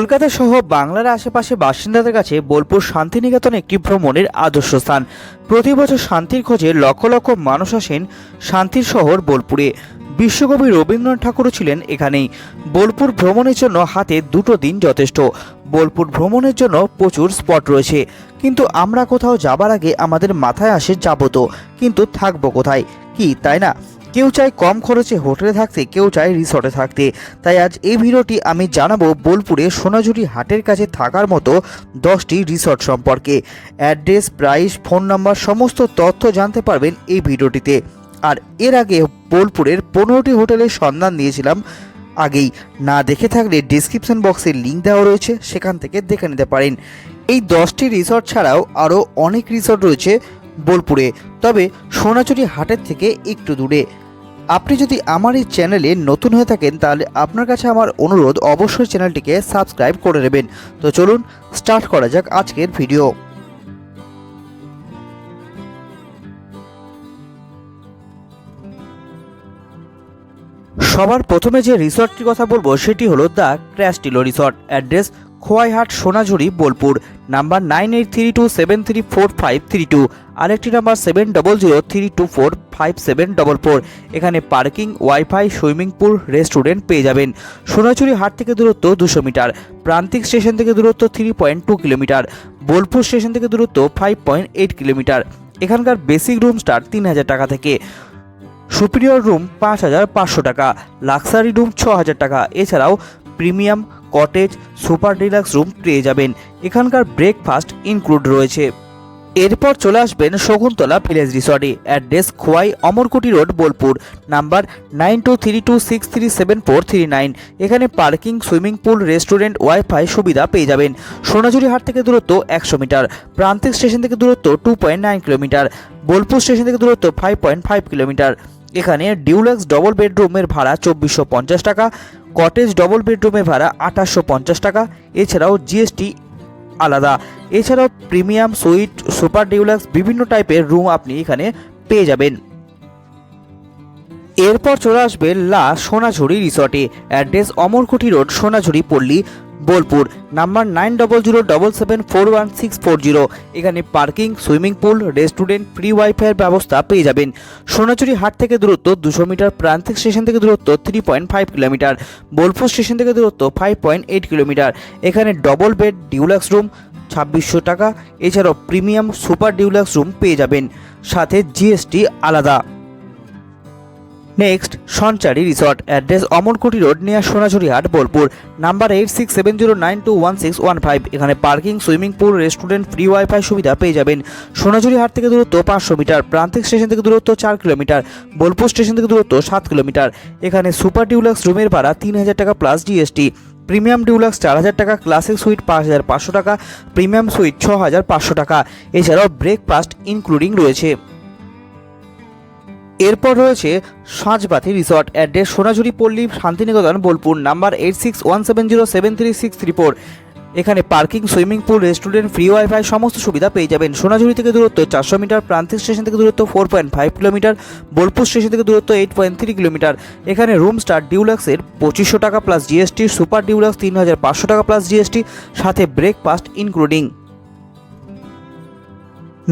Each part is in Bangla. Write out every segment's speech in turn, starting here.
কলকাতা সহ বাংলার আশেপাশে বাসিন্দাদের কাছে বোলপুর শান্তিনিকেতন একটি ভ্রমণের আদর্শ স্থান। প্রতি বছর শান্তির খোঁজে লক্ষ লক্ষ মানুষ আসেন শান্তির শহর বোলপুরে। বিশ্বকবি রবীন্দ্রনাথ ঠাকুরও ছিলেন এখানেই। বোলপুর ভ্রমণের জন্য হাতে দুটো দিন যথেষ্ট। বোলপুর ভ্রমণের জন্য প্রচুর স্পট রয়েছে। কিন্তু আমরা কোথাও যাবার আগে আমাদের মাথায় আসে যাব তো কিন্তু থাকব কোথায়? কি, তাই না? কেউ চায় কম খরচে হোটেলে থাকতে, কেউ চায় রিসর্টে থাকতে। তাই আজ এই ভিডিওটি আমি জানাব বোলপুরে সোনাঝুরি হাটের কাছে থাকার মতো দশটি রিসর্ট সম্পর্কে। অ্যাড্রেস, প্রাইস, ফোন নাম্বার, সমস্ত তথ্য জানতে পারবেন এই ভিডিওটিতে। আর এর আগে বোলপুরের পনেরোটি হোটেলের সন্ধান দিয়েছিলাম আগেই। না দেখে থাকলে ডিসক্রিপশন বক্সে লিঙ্ক দেওয়া রয়েছে, সেখান থেকে দেখে নিতে পারেন। এই দশটি রিসর্ট ছাড়াও আরও অনেক রিসর্ট রয়েছে বোলপুরে। তবে সোনাচুরি হাটের থেকে একটু দূরে। আপনি যদি আমার এই চ্যানেলে নতুন হয়ে থাকেন, তাহলে আপনার কাছে আমার অনুরোধ অবশ্যই চ্যানেলটিকে সাবস্ক্রাইব করে নেবেন। তো চলুন, স্টার্ট করা যাক আজকের ভিডিও। সবার প্রথমে যে রিসর্টটির কথা বলব, সেটি হলো the ক্র্যাস্টিলো resort. Address Khoaihat, Sonajhuri, Bolpur. Number nine eight three two seven three four five three two. আরেকটি number seven double zero three two four five seven double four. এখানে parking, wifi, swimming pool, restaurant পেয়ে যাবেন। সোনাঝুরি হাট থেকে দূরত্ব দুশো মিটার। প্রান্তিক স্টেশন থেকে দূরত্ব three point two kilometre. Bolpur station থেকে দূরত্ব ফাইভ পয়েন্ট এইট কিলোমিটার। এখানকার বেসিক রুম স্টার তিন হাজার টাকা থেকে। সুপিরিয়র রুম পাঁচ হাজার পাঁচশো টাকা। লাক্সারি রুম ছ হাজার টাকা। এছাড়াও premium cottage super deluxe room পেয়ে যাবেন। এখানকার ব্রেকফাস্ট ইনক্লুড রয়েছে। এরপর চলে আসবেন শকুন্তলা ভিলেজ রিসর্টে। Address Khoai Amarkuthi road, Bolpur. Number nine two three two six three seven four three nine. এখানে parking, swimming pool, restaurant, wifi সুবিধা পেয়ে যাবেন। সোনাঝুরি হাট থেকে দূরত্ব একশো মিটার। প্রান্তিক স্টেশন থেকে দূরত্ব two point nine kilometre. Bolpur station থেকে দূরত্ব ফাইভ পয়েন্ট ফাইভ কিলোমিটার। এখানে ডিউলাক্স ডবল বেডরুমের ভাড়া চব্বিশশো পঞ্চাশ টাকা কটেজ ডবল বেডরুমের ভাড়া আঠাশশো পঞ্চাশ টাকা, এছাড়াও জিএসটি আলাদা। এছাড়াও প্রিমিয়াম সুইট সুপার ডিউলাক্স বিভিন্ন টাইপের রুম আপনি এখানে পেয়ে যাবেন। এরপর চলে আসবে লা সোনাঝুরি রিসর্টে address Amarkuthi road Sonajhuri Palli. Bolpur. Number nine double zero double seven four one six four zero এখানে parking, swimming pool, restaurant free ওয়াইফাইয়ের ব্যবস্থা পেয়ে যাবেন। সোনাচুরি হাট থেকে দূরত্ব দুশো মিটার, প্রান্তিক স্টেশন থেকে দূরত্ব three point five kilometre Bolpur station থেকে দূরত্ব ফাইভ পয়েন্ট এইট কিলোমিটার এখানে ডবল বেড ডিউলাক্স রুম ছাব্বিশশো টাকা। এছাড়াও প্রিমিয়াম সুপার ডিউলাক্স রুম পেয়ে যাবেন। সাথে জিএসটি আলাদা। Next Sanchari resort address Amarkuti road near Sonajhuri Haat Bolpur number eight six seven zero nine two one six one five এখানে parking swimming pool restaurant free wifi সুবিধা পেয়ে যাবেন। সোনাঝুরি হাট থেকে দূরত্ব পাঁচশো মিটার, প্রান্তিক স্টেশন থেকে দূরত্ব চার কিলোমিটার, বোলপুর স্টেশন থেকে দূরত্ব সাত কিলোমিটার। এখানে সুপার ডিউলাক্স রুমের ভাড়া তিন হাজার টাকা প্লাস জিএসটি প্রিমিয়াম ডিউলাক্স চার হাজার টাকা ক্লাসিক সুইট পাঁচ হাজার পাঁচশো টাকা প্রিমিয়াম সুইট ছ হাজার পাঁচশো টাকা। এছাড়াও ব্রেকফাস্ট ইনক্লুডিং রয়েছে। এরপর রয়েছে সাঁচবাতি resort address Sonajhuri Palli, Santiniketan, Bolpur. Number eight six one seven zero seven three six three four এখানে parking, swimming pool, restaurant, free wifi, সমস্ত সুবিধা পেয়ে যাবেন। সোনাঝুরি থেকে দূরত্ব চারশো মিটার, প্রান্তিক স্টেশন থেকে দূরত্ব four point five kilometre, Bolpur station থেকে দূরত্ব এইট পয়েন্ট থ্রি কিলোমিটার। এখানে রুম স্টার ডিউলাক্সের পঁচিশশো টাকা প্লাস জিএসটি সুপার ডিউলাক্স তিন হাজার পাঁচশো টাকা প্লাস জিএসটি সাথে breakfast including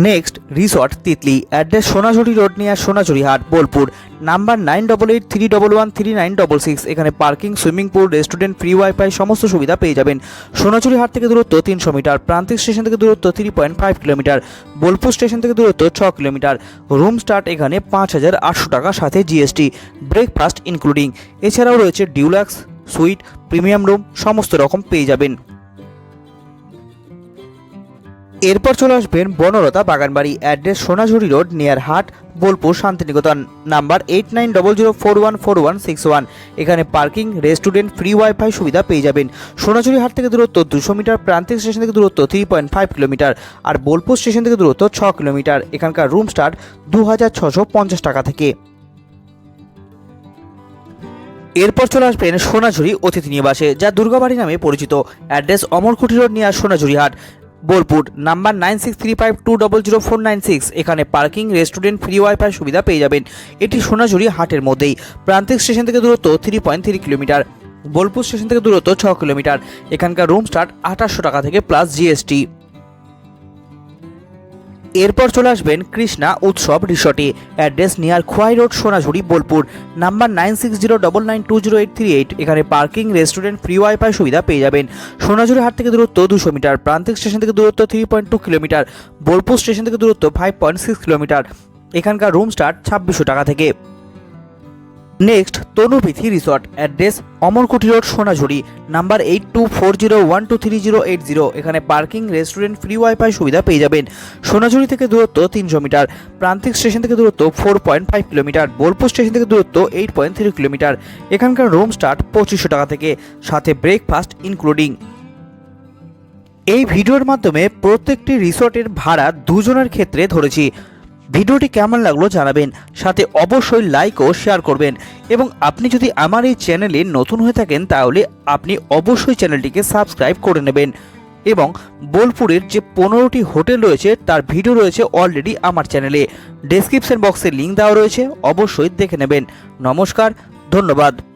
next resort Titli. Address Sonajhuri road নিয়ে Sonajhuri Haat, Bolpur. Number nine double eight three double one three nine double six. এখানে parking, swimming pool, restaurant, free wifi, সমস্ত সুবিধা পেয়ে যাবেন। সোনাঝুরি হাট থেকে দূরত্ব তিনশো মিটার, প্রান্তিক স্টেশন থেকে দূরত্ব three point five kilometre, Bolpur station থেকে দূরত্ব ছ কিলোমিটার। রুম স্টার্ট এখানে পাঁচ হাজার আটশো টাকা সাথে জিএসটি, ব্রেকফাস্ট ইনক্লুডিং। এছাড়াও রয়েছে ডিউলাক্স, সুইট, প্রিমিয়াম রুম, সমস্ত রকম পেয়ে যাবেন। এরপর চলে আসবেন Banalata Baganbari address Sonajhuri road near Haat, Bolpur, Santiniketan, number eight nine double zero four one four one six one এখানে পার্কিং, রেস্টুরেন্ট ফ্রি ওয়াইফাই সুবিধা পেয়ে যাবেন। সোনাঝুরি হাট থেকে দূরত্ব দুশো মিটার, প্রান্তিক স্টেশন থেকে দূরত্ব থ্রি পয়েন্ট ফাইভ কিলোমিটার আর বোলপুর স্টেশন থেকে দূরত্ব ছ কিলোমিটার। এখানকার রুম স্টার্ট দু হাজার ছশো পঞ্চাশ টাকা থেকে। এরপর চলে আসবেন সোনাঝুরি অতিথি নিবাসে, যা দুর্গাবাড়ি নামে পরিচিত। Address Amarkuti road near Sonajhuri Haat. Bolpur, number nine six three five two double zero four nine six এখানে পার্কিং, রেস্টুরেন্ট, ফ্রি ওয়াইফাই সুবিধা পেয়ে যাবেন। এটি সোনাঝুরি হাটের মধ্যেই। প্রান্তিক স্টেশন থেকে দূরত্ব three point three kilometre. Bolpur station থেকে দূরত্ব ছ কিলোমিটার। এখানকার রুম স্টার্ট আঠাশশো টাকা থেকে প্লাস জিএসটি এরপর চলে আসবেন কৃষ্ণা উৎসব রিসর্টে। Address near Khoai road, Sonajhuri, Bolpur. Number nine six zero double nine two zero eight three eight এখানে পার্কিং, রেস্টুরেন্ট ফ্রি ওয়াইফাই সুবিধা পেয়ে যাবেন। সোনাঝুরি হাট থেকে দূরত্ব দুশো মিটার, প্রান্তিক স্টেশন থেকে দূরত্ব three point two kilometre. Bolpur station থেকে দূরত্ব ফাইভ পয়েন্ট সিক্স কিলোমিটার। এখানকার রুম স্টার্ট ছাব্বিশশো টাকা থেকে। Next Tanubithi resort address Amarkuti road Sonajhuri number eight two four zero one two three zero eight zero এখানে পার্কিং রেস্টুরেন্ট ফ্রি ওয়াইফাই সুবিধা পেয়ে যাবেন। সোনাঝুরি থেকে দূরত্ব তিনশো মিটার, প্রান্তিক স্টেশন থেকে দূরত্ব four point five kilometre Bolpur station থেকে দূরত্ব এইট পয়েন্ট থ্রি কিলোমিটার। এখানকার রুম স্টার্ট পঁচিশশো টাকা থেকে, সাথে ব্রেকফাস্ট ইনক্লুডিং এই ভিডিওর মাধ্যমে প্রত্যেকটি রিসর্টের ভাড়া দুজনের ক্ষেত্রে ধরেছি। ভিডিওটি কেমন লাগল জানাবেন। সাথে অবশ্যই লাইক ও শেয়ার করবেন। এবং আপনি যদি আমার এই চ্যানেলে নতুন হয়ে থাকেন, তাহলে আপনি অবশ্যই চ্যানেলটিকে সাবস্ক্রাইব করে নেবেন। এবং বোলপুরের যে পনেরোটি হোটেল রয়েছে, তার ভিডিও রয়েছে অলরেডি আমার চ্যানেলে ডেসক্রিপশন বক্সে লিঙ্ক দেওয়া রয়েছে, অবশ্যই দেখে নেবেন। নমস্কার, ধন্যবাদ।